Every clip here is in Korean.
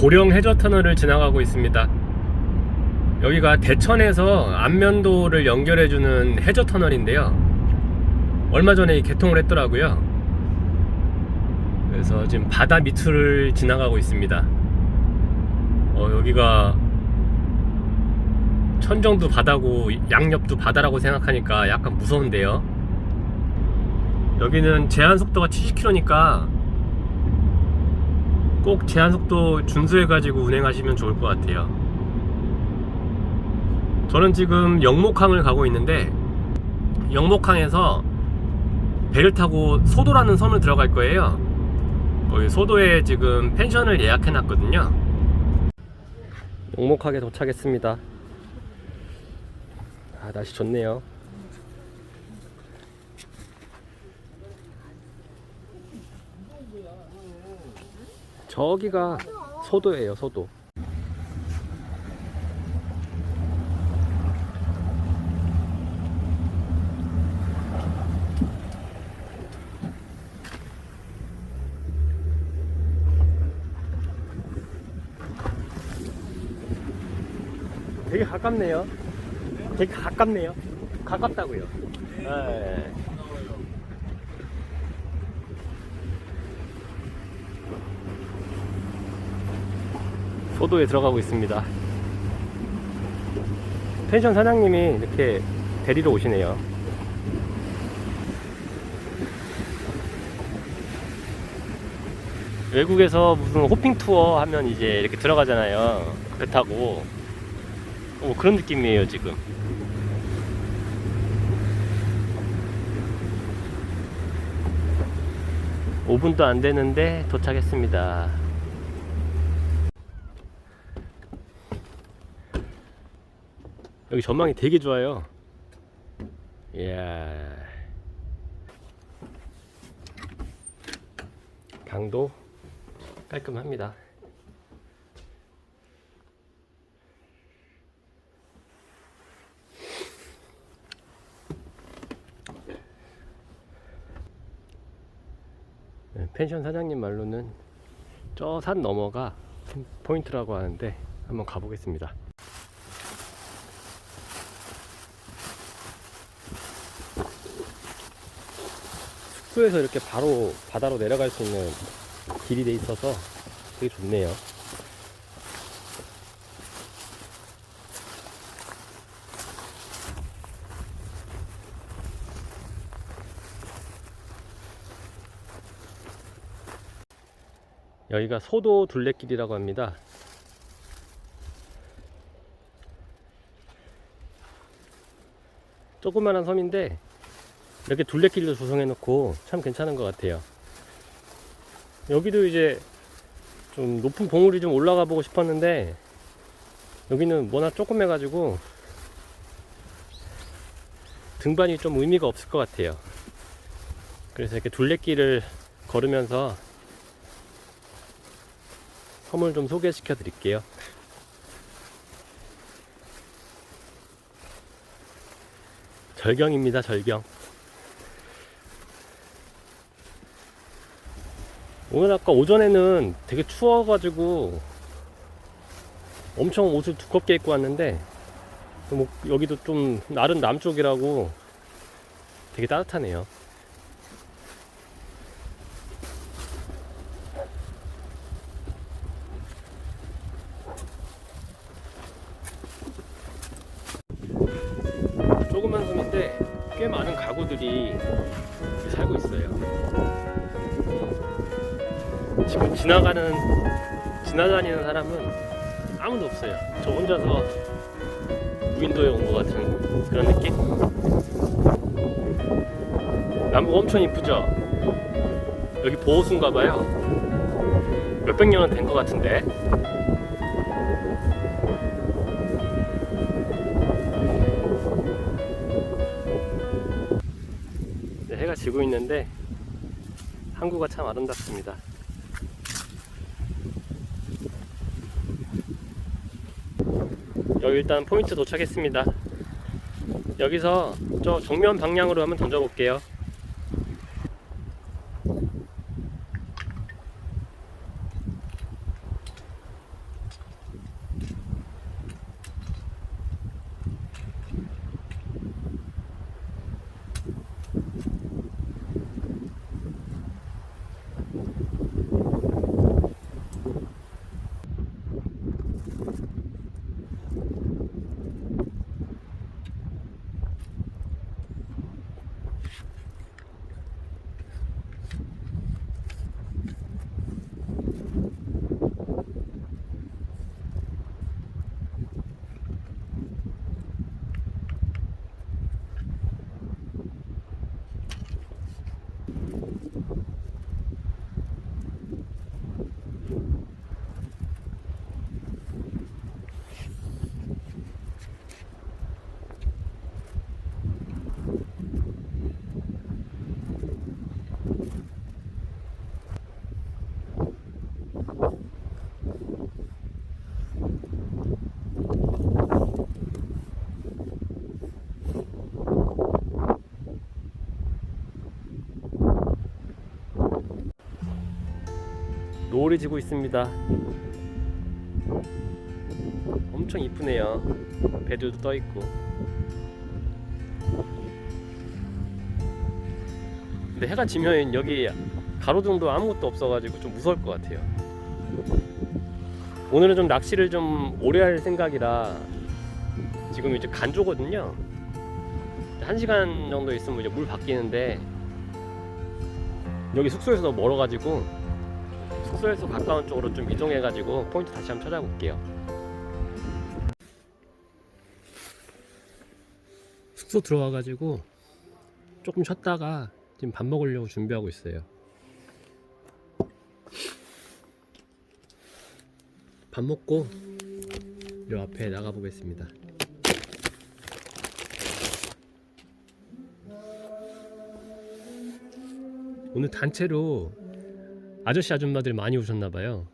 고령 해저 터널을 지나가고 있습니다. 여기가 대천에서 안면도를 연결해주는 해저 터널인데요. 얼마 전에 개통을 했더라고요. 그래서 지금 바다 밑을 지나가고 있습니다. 어, 여기가 천정도 바다고 양옆도 바다라고 생각하니까 약간 무서운데요. 여기는 제한 속도가 70km니까 꼭 제한 속도 준수해가지고 운행하시면 좋을 것 같아요. 저는 지금 영목항을 가고 있는데 영목항에서 배를 타고 소도라는 섬을 들어갈 거예요. 거기 소도에 지금 펜션을 예약해 놨거든요. 영목항에 도착했습니다. 아, 날씨 좋네요. 저기가 소도예요, 소도. 되게 가깝네요. 되게 가깝네요. 가깝다고요. 네. 소도에 들어가고 있습니다. 펜션 사장님이 이렇게 데리러 오시네요. 외국에서 무슨 호핑 투어 하면 이제 이렇게 들어가잖아요. 배 타고. 어, 그런 느낌이에요, 지금. 오분도안 되는데 도착했습니다. 여기 전망이 되게 좋아요. 이야. 강도 깔끔합니다. 네, 펜션 사장님 말로는 저 산 너머가 포인트라고 하는데 한번 가보겠습니다. 숙소에서 이렇게 바로 바다로 내려갈 수 있는 길이 돼 있어서 되게 좋네요. 여기가 소도 둘레길이라고 합니다. 조그만한 섬인데 이렇게 둘레길도 조성해 놓고 참 괜찮은 것 같아요. 여기도 이제 좀 높은 봉우리 좀 올라가 보고 싶었는데 여기는 워낙 조금 해가지고 등반이 좀 의미가 없을 것 같아요. 그래서 이렇게 둘레길을 걸으면서 섬을 좀 소개시켜 드릴게요. 절경입니다, 절경. 오늘 아까 오전에는 되게 추워가지고 엄청 옷을 두껍게 입고 왔는데 뭐 여기도 좀 나른 남쪽이라고 되게 따뜻하네요. 조그만 섬인데 꽤 많은 가구들이 살고 있어요. 지금 지나가는 지나다니는 사람은 아무도 없어요. 저 혼자서 무인도에 온 것 같은 그런 느낌. 나무가 엄청 이쁘죠? 여기 보호수인가 봐요. 몇백 년은 된 것 같은데. 네, 해가 지고 있는데 항구가 참 아름답습니다. 여기 일단 포인트 도착했습니다. 여기서 저 정면 방향으로 한번 던져볼게요. 노을이 지고 있습니다. 엄청 이쁘네요. 배들도 떠 있고. 근데 해가 지면 여기 가로등도 아무것도 없어가지고 좀 무서울 것 같아요. 오늘은 좀 낚시를 좀 오래 할 생각이라 지금 이제 간조거든요. 한 시간 정도 있으면 이제 물 바뀌는데 여기 숙소에서 너무 멀어가지고 숙소에서 가까운 쪽으로 좀 이동해가지고 포인트 다시 한번 찾아볼게요. 숙소 들어와가지고 조금 쉬었다가 지금 밥 먹으려고 준비하고 있어요. 밥 먹고 요 앞에 나가 보겠습니다. 오늘 단체로 아저씨 아줌마들이 많이 오셨나 봐요.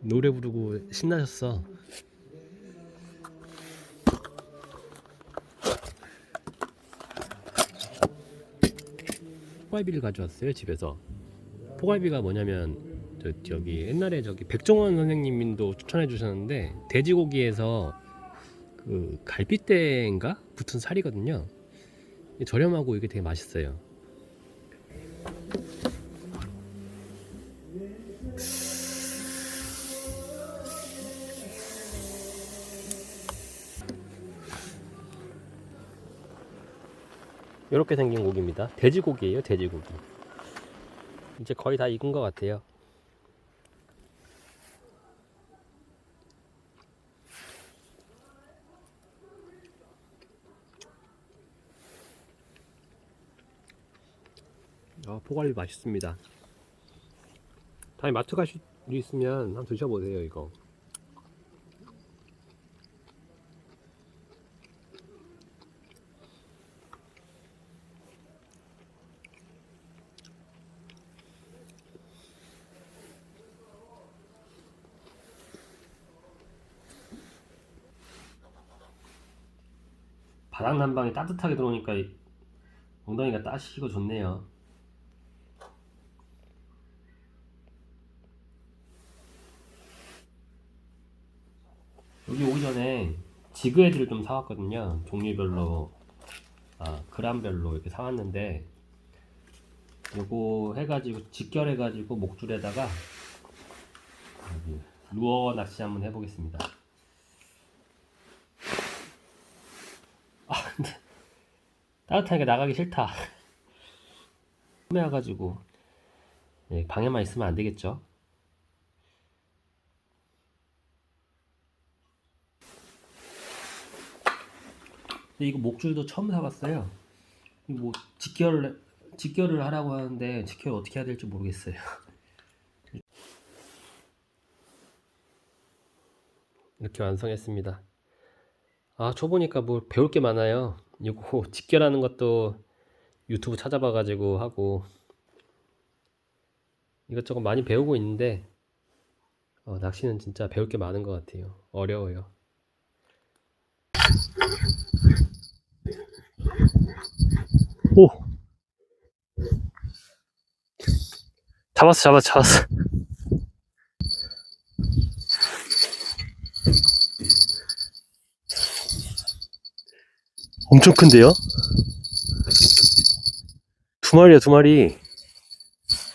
노래 부르고 신나셨어. 포갈비를 가져왔어요 집에서. 포갈비가 뭐냐면 저 저기 옛날에 저기 백종원 선생님도 추천해 주셨는데 돼지고기에서 그 갈비대인가 붙은 살이거든요. 저렴하고 이게 되게 맛있어요. 이렇게 생긴 고기입니다. 돼지고기예요, 돼지고기. 이제 거의 다 익은 것 같아요. 아, 포갈비 맛있습니다. 다음에 마트 가실 일 있으면 한번 드셔보세요, 이거. 바닥 난방이 따뜻하게 들어오니까 이 엉덩이가 따시고 좋네요. 여기 오기 전에 지그헤드를 좀 사왔거든요. 종류별로, 아, 그람별로 이렇게 사왔는데, 요거 해가지고, 직결해가지고 목줄에다가, 루어 낚시 한번 해보겠습니다. 아, 근데, 따뜻하니까 나가기 싫다. 헤매와가지고, 네, 방에만 있으면 안 되겠죠? 이거 목줄도 처음 사봤어요. 뭐 직결 직결을 하라고 하는데 직결 어떻게 해야 될지 모르겠어요. 이렇게 완성했습니다. 아, 초보니까 뭐 배울 게 많아요. 이거 직결하는 것도 유튜브 찾아봐가지고 하고 이것저것 많이 배우고 있는데 어, 낚시는 진짜 배울 게 많은 것 같아요. 어려워요. 오. 잡았어, 잡았어, 잡았어. 엄청 큰데요? 두 마리야, 두 마리.